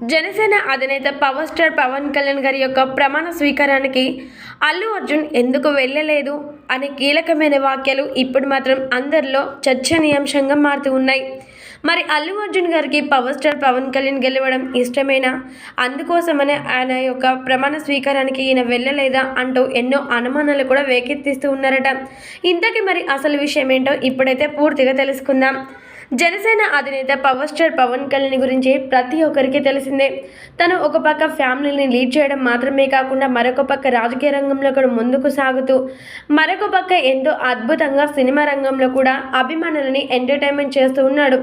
జనసేన అధినేత power star Pawan Kalyan గారి యొక్క ప్రమాణ స్వీకారానికి అల్లు అర్జున్ ఎందుకు వెళ్ళలేదు అనే కీలకమైన వాక్యాలు ఇప్పుడు మాత్రం అందరిలో చర్చనీయాంశంగా మారుతూ ఉన్నాయి. మరి అల్లు అర్జున్ గారికి పవర్ స్టార్ పవన్ కళ్యాణ్ గెలవడం ఇష్టమేనా? అందుకోసమనే ఆయన యొక్క ప్రమాణ స్వీకారానికి ఈయన వెళ్ళలేదా అంటూ ఎన్నో అనుమానాలు కూడా వేకెత్తిస్తూ ఉన్నారట. ఇంతకీ మరి అసలు విషయం ఏంటో ఇప్పుడైతే పూర్తిగా తెలుసుకుందాం. జనసేన అధినేత పవర్ స్టార్ పవన్ కళ్యాణ్ గురించి ప్రతి ఒక్కరికి తెలిసిందే. తను ఒక పక్క ఫ్యామిలీని లీడ్ చేయడం మాత్రమే కాకుండా మరొక పక్క రాజకీయ రంగంలో కూడా ముందుకు సాగుతూ మరొక పక్క ఎంతో అద్భుతంగా సినిమా రంగంలో కూడా అభిమానులని ఎంటర్టైన్మెంట్ చేస్తూ ఉన్నాడు.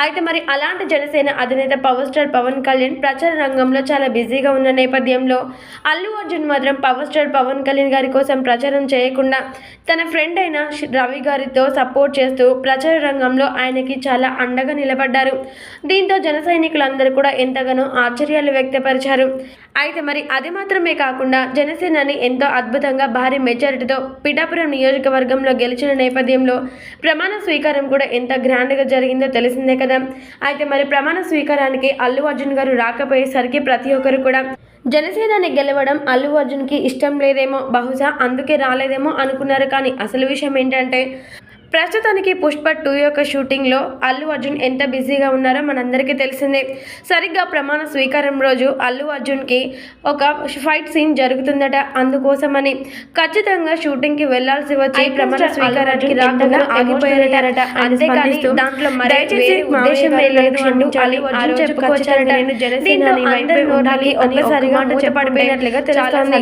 అయితే మరి అలాంటి జనసేన అధినేత పవర్ స్టార్ పవన్ కళ్యాణ్ ప్రచార రంగంలో చాలా బిజీగా ఉన్న నేపథ్యంలో అల్లు అర్జున్ మాత్రం పవర్ స్టార్ పవన్ కళ్యాణ్ గారి కోసం ప్రచారం చేయకుండా తన ఫ్రెండ్ అయిన రవి గారితో సపోర్ట్ చేస్తూ ప్రచార రంగంలో ఆయనకి చాలా అండగా నిలబడ్డారు. దీంతో జన సైనికులందరూ కూడా ఎంతగానో ఆశ్చర్యాలు వ్యక్తపరిచారు. అయితే మరి అది మాత్రమే కాకుండా జనసేనని ఎంతో అద్భుతంగా భారీ మెజారిటీతో పిఠాపురం నియోజకవర్గంలో గెలిచిన నేపథ్యంలో ప్రమాణ స్వీకారం కూడా ఎంత గ్రాండ్గా జరిగిందో తెలిసిందే కదా. అయితే మరి ప్రమాణ స్వీకారానికి అల్లు అర్జున్ గారు రాకపోయేసరికి ప్రతి ఒక్కరు కూడా జనసేనని గెలవడం అల్లు అర్జున్కి ఇష్టం లేదేమో బహుశా అందుకే రాలేదేమో అనుకున్నారు. కానీ అసలు విషయం ఏంటంటే ప్రస్తుతానికి పుష్ప టూ యొక్క షూటింగ్లో అల్లు అర్జున్ ఎంత బిజీగా ఉన్నారో మనందరికీ తెలిసిందే. సరిగ్గా ప్రమాణ స్వీకారం రోజు అల్లు అర్జున్కి ఒక ఫైట్ సీన్ జరుగుతుందట. అందుకోసమని ఖచ్చితంగా షూటింగ్కి వెళ్ళాల్సి వచ్చి ప్రమాణ స్వీకారానికి రాకుండా ఆగిపోయారట అంతేకాని దాంట్లో ఒక్కసారిగా తెలుస్తోంది.